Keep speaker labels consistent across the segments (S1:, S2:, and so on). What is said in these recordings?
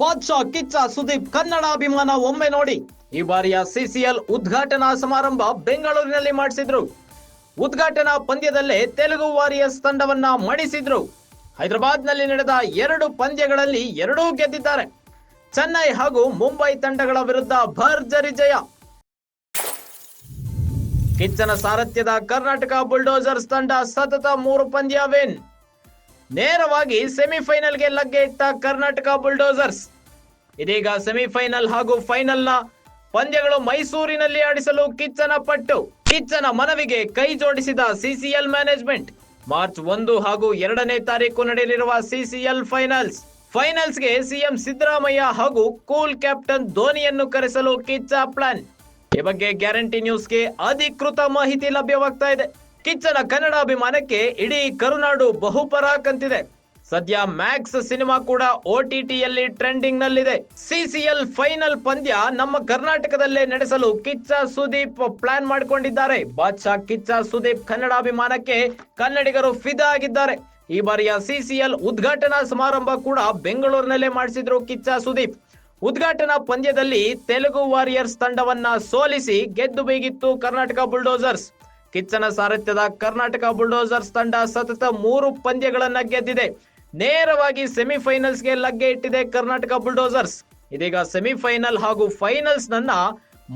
S1: ಬಾದ್ಶಾ ಕಿಚ್ಚ ಸುದೀಪ್ ಕನ್ನಡ ಅಭಿಮಾನ ಒಮ್ಮೆ ನೋಡಿ. ಈ ಬಾರಿಯ ಸಿಸಿಎಲ್ ಉದ್ಘಾಟನಾ ಸಮಾರಂಭ ಬೆಂಗಳೂರಿನಲ್ಲಿ ಮಾಡಿಸಿದ್ರು. ಉದ್ಘಾಟನಾ ಪಂದ್ಯದಲ್ಲೇ ತೆಲುಗು ವಾರಿಯರ್ಸ್ ತಂಡವನ್ನ ಮಣಿಸಿದ್ರು. ಹೈದರಾಬಾದ್ನಲ್ಲಿ ನಡೆದ ಎರಡು ಪಂದ್ಯಗಳಲ್ಲಿ ಎರಡೂ ಗೆದ್ದಿದ್ದಾರೆ. ಚೆನ್ನೈ ಹಾಗೂ ಮುಂಬೈ ತಂಡಗಳ ವಿರುದ್ಧ ಭರ್ಜರಿ ಜಯ. ಕಿಚ್ಚನ ಸಾರಥ್ಯದ ಕರ್ನಾಟಕ ಬುಲ್ಡೋಸರ್ಸ್ ತಂಡ ಸತತ ಮೂರು ಪಂದ್ಯ ವಿನ್. ನೇರವಾಗಿ ಸೆಮಿಫೈನಲ್ಗೆ ಲಗ್ಗೆ ಇಟ್ಟ ಕರ್ನಾಟಕ ಬುಲ್ಡೋಸರ್ಸ್. ಇದೀಗ ಸೆಮಿಫೈನಲ್ ಹಾಗೂ ಫೈನಲ್ನ ಪಂದ್ಯಗಳು ಮೈಸೂರಿನಲ್ಲಿ ಆಡಿಸಲು ಕಿಚ್ಚನ ಪಟ್ಟು ಕಿಚ್ಚನ ಮನವಿಗೆ ಕೈ ಜೋಡಿಸಿದ ಸಿಸಿಎಲ್ ಮ್ಯಾನೇಜ್ಮೆಂಟ್. ಮಾರ್ಚ್ ಒಂದು ಹಾಗೂ ಎರಡನೇ ತಾರೀಕು ನಡೆಯಲಿರುವ ಸಿಸಿಎಲ್ ಫೈನಲ್ಸ್. ಫೈನಲ್ಸ್ಗೆ ಸಿಎಂ ಸಿದ್ದರಾಮಯ್ಯ ಹಾಗೂ ಕೂಲ್ ಕ್ಯಾಪ್ಟನ್ ಧೋನಿಯನ್ನು ಕರೆಸಲು ಕಿಚ್ಚ ಪ್ಲಾನ್. ಈ ಬಗ್ಗೆ ಗ್ಯಾರಂಟಿ ನ್ಯೂಸ್ಗೆ ಅಧಿಕೃತ ಮಾಹಿತಿ ಲಭ್ಯವಾಗ್ತಾ ಇದೆ. ಕಿಚ್ಚನ ಕನ್ನಡ ಅಭಿಮಾನಕ್ಕೆ ಇಡೀ ಕರುನಾಡು ಬಹುಪರಾಕಂತಿದೆ ಸದ್ಯ ಮ್ಯಾಕ್ಸ್ ಸಿನಿಮಾ ಕೂಡ ಓಟಿಟಿಯಲ್ಲಿ ಟ್ರೆಂಡಿಂಗ್ ನಲ್ಲಿದೆ ಸಿಸಿಎಲ್ ಫೈನಲ್ ಪಂದ್ಯ ನಮ್ಮ ಕರ್ನಾಟಕದಲ್ಲೇ ನಡೆಸಲು ಕಿಚ್ಚ ಸುದೀಪ್ ಪ್ಲಾನ್ ಮಾಡಿಕೊಂಡಿದ್ದಾರೆ. ಬಾದ್ಶಾ ಕಿಚ್ಚ ಸುದೀಪ್ ಕನ್ನಡ ಅಭಿಮಾನಕ್ಕೆ ಕನ್ನಡಿಗರು ಫಿದಾ ಆಗಿದ್ದಾರೆ. ಈ ಬಾರಿಯ ಸಿಸಿಎಲ್ ಉದ್ಘಾಟನಾ ಸಮಾರಂಭ ಕೂಡ ಬೆಂಗಳೂರಿನಲ್ಲೇ ಮಾಡಿಸಿದ್ರು ಕಿಚ್ಚ ಸುದೀಪ್. ಉದ್ಘಾಟನಾ ಪಂದ್ಯದಲ್ಲಿ ತೆಲುಗು ವಾರಿಯರ್ಸ್ ತಂಡವನ್ನ ಸೋಲಿಸಿ ಗೆದ್ದು ಬೀಗಿತ್ತು ಕರ್ನಾಟಕ ಬುಲ್ಡೋಸರ್ಸ್. ಕಿಚ್ಚನ ಸಾರಥ್ಯದ ಕರ್ನಾಟಕ ಬುಲ್ಡೋಸರ್ಸ್ ತಂಡ ಸತತ ಮೂರು ಪಂದ್ಯಗಳನ್ನ ಗೆದ್ದಿದೆ. ನೇರವಾಗಿ ಸೆಮಿಫೈನಲ್ಸ್ಗೆ ಲಗ್ಗೆ ಇಟ್ಟಿದೆ ಕರ್ನಾಟಕ ಬುಲ್ಡೋಸರ್ಸ್. ಇದೀಗ ಸೆಮಿಫೈನಲ್ ಹಾಗೂ ಫೈನಲ್ಸ್ ನನ್ನ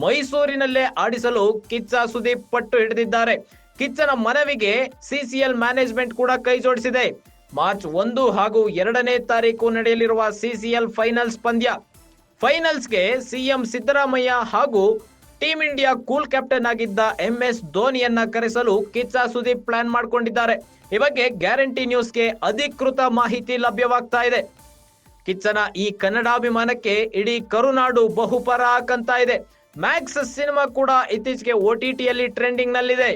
S1: ಮೈಸೂರಿನಲ್ಲೇ ಆಡಿಸಲು ಕಿಚ್ಚ ಸುದೀಪ್ ಪಟ್ಟು ಹಿಡಿದಿದ್ದಾರೆ. ಕಿಚ್ಚನ ಮನವಿಗೆ ಸಿಸಿಎಲ್ ಮ್ಯಾನೇಜ್ಮೆಂಟ್ ಕೂಡ ಕೈ ಜೋಡಿಸಿದೆ. ಮಾರ್ಚ್ ಒಂದು ಹಾಗೂ ಎರಡನೇ ತಾರೀಕು ನಡೆಯಲಿರುವ ಸಿಸಿಎಲ್ ಫೈನಲ್ಸ್ ಪಂದ್ಯ. ಫೈನಲ್ಸ್ಗೆ ಸಿಎಂ ಸಿದ್ದರಾಮಯ್ಯ ಹಾಗೂ ಟೀಂ ಇಂಡಿಯಾ ಕೂಲ್ ಕ್ಯಾಪ್ಟನ್ ಆಗಿದ್ದ ಎಂ ಎಸ್ ಧೋನಿಯನ್ನ ಕರೆಸಲು ಕಿಚ್ಚ ಸುದೀಪ್ ಪ್ಲಾನ್ ಮಾಡಿಕೊಂಡಿದ್ದಾರೆ. ಈ ಬಗ್ಗೆ ಗ್ಯಾರಂಟಿ ನ್ಯೂಸ್ಗೆ ಅಧಿಕೃತ ಮಾಹಿತಿ ಲಭ್ಯವಾಗ್ತಾ ಇದೆ. ಕಿಚ್ಚನ ಈ ಕನ್ನಡಾಭಿಮಾನಕ್ಕೆ ಇಡೀ ಕರುನಾಡು ಬಹುಪರ ಹಾಕಂತ ಇದೆ. ಮ್ಯಾಕ್ಸ್ ಸಿನಿಮಾ ಕೂಡ ಇತ್ತೀಚೆಗೆ ಓಟಿಟಿಯಲ್ಲಿ ಟ್ರೆಂಡಿಂಗ್ ನಲ್ಲಿದೆ.